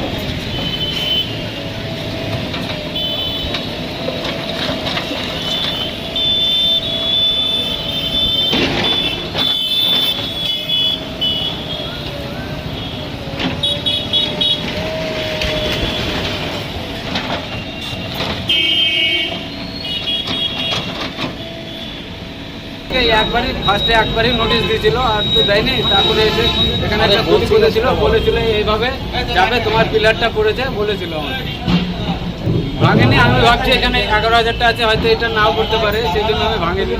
Thank you. একবারই ফার্স্টে একবারই নোটিশ দিয়েছিল আর তো দেয়নি তারপরে এসে এখানে একটা পুলিশ বলেছিল বলেছিল এইভাবে যাবে তোমার পিলারটা পড়েছে বলেছিল আমাকে। ভাঙেনি আমি ভাবছি এখানে এগারো হাজারটা আছে হয়তো এটা নাও করতে পারে সেই জন্য আমি ভাঙিনি।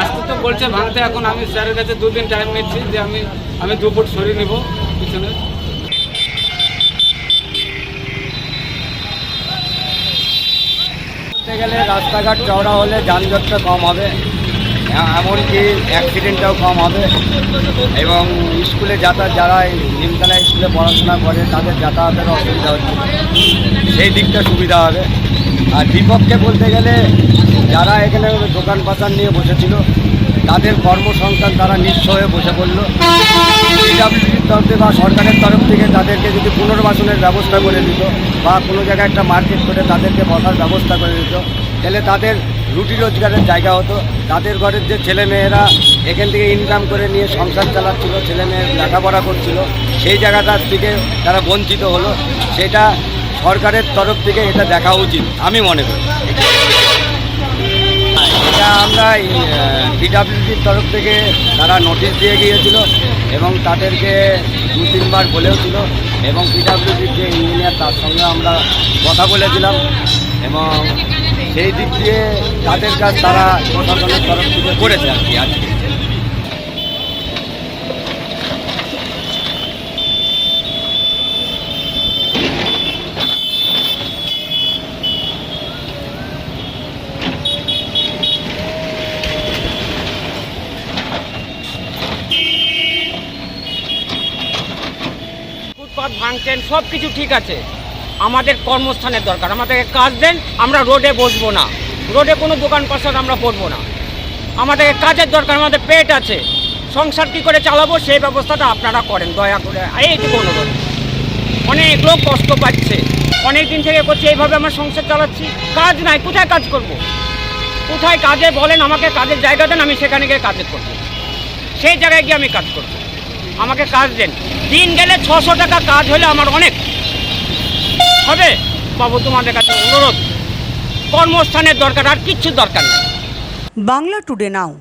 আসতে তো বলছে ভাঙতে এখন আমি স্যারের কাছে দুদিন টাইম নিচ্ছি যে আমি আমি দু ফুট সরিয়ে নিব পিছনে। গেলে রাস্তাঘাট চওড়া হলে যানজটটা কম হবে। এমনকি অ্যাক্সিডেন্টটাও কম হবে। এবং স্কুলে যাতায়াত, যারা নিমতলা স্কুলে পড়াশোনা করে, তাদের যাতায়াতের অসুবিধা হচ্ছে। সেই দিকটা সুবিধা হবে। আর বিপক্ষে বলতে গেলে, যারা এখানে দোকান পাচার নিয়ে বসেছিল, তাদের কর্মসংস্থান তারা নিঃস্ব হয়ে বসে পড়ল। পিডাব্লিউডির তরফে বা সরকারের তরফ থেকে তাদেরকে যদি পুনর্বাসনের ব্যবস্থা করে দিত, বা কোনো জায়গায় একটা মার্কেট করে তাদেরকে বসার ব্যবস্থা করে দিত, তাহলে তাদের রুটি রোজগারের জায়গা হতো। তাদের ঘরের যে ছেলে মেয়েরা এখান থেকে ইনকাম করে নিয়ে সংসার চালাচ্ছিল ছেলে মেয়ের লেখাপড়া করছিল, সেই জায়গাটার থেকে তারা বঞ্চিত হলো। সেটা সরকারের তরফ থেকে এটা দেখা উচিত, আমি মনে করি। এটা আমরা পিডাব্লিউডির তরফ থেকে তারা নোটিশ দিয়ে গিয়েছিল এবং তাদেরকে দু তিনবার বলেওছিল এবং পিডাব্লিউডির যে ইঞ্জিনিয়ার তার সঙ্গে আমরা কথা বলেছিলাম এবং সেই দিক দিয়ে তাদের কাজ তারা প্রশাসনের তরফ থেকে করেছে আর কি আজকে। ভাঙছেন সব কিছু ঠিক আছে। আমাদের কর্মস্থানের দরকার। আমাদেরকে কাজ দেন, আমরা রোডে বসবো না। রোডে কোনো দোকান পাশার আমরা করব না। আমাদেরকে কাজের দরকার, আমাদের পেট আছে। সংসার কী করে চালাবো, সেই ব্যবস্থাটা আপনারা করেন, দয়া করে। এইটুকু অনুরোধ। অনেক লোক কষ্ট পাচ্ছে। অনেক দিন থেকে করছি, এইভাবে আমরা সংসার চালাচ্ছি। কাজ নাই, কোথায় কাজ করব। কোথায় কাজে বলেন, আমাকে কাজের জায়গা দেন, আমি সেখানে গিয়ে কাজে করব। সেই জায়গায় গিয়ে আমি কাজ করব। আমাকে কাজ দেন। দিন গেলে ছশো টাকা কাজ হলে আমার অনেক। হবে? বাবু তোমাদের কাছে অনুরোধ। কর্মস্থানের দরকার আর কিচ্ছু দরকার নেই। বাংলা টুডে নাও।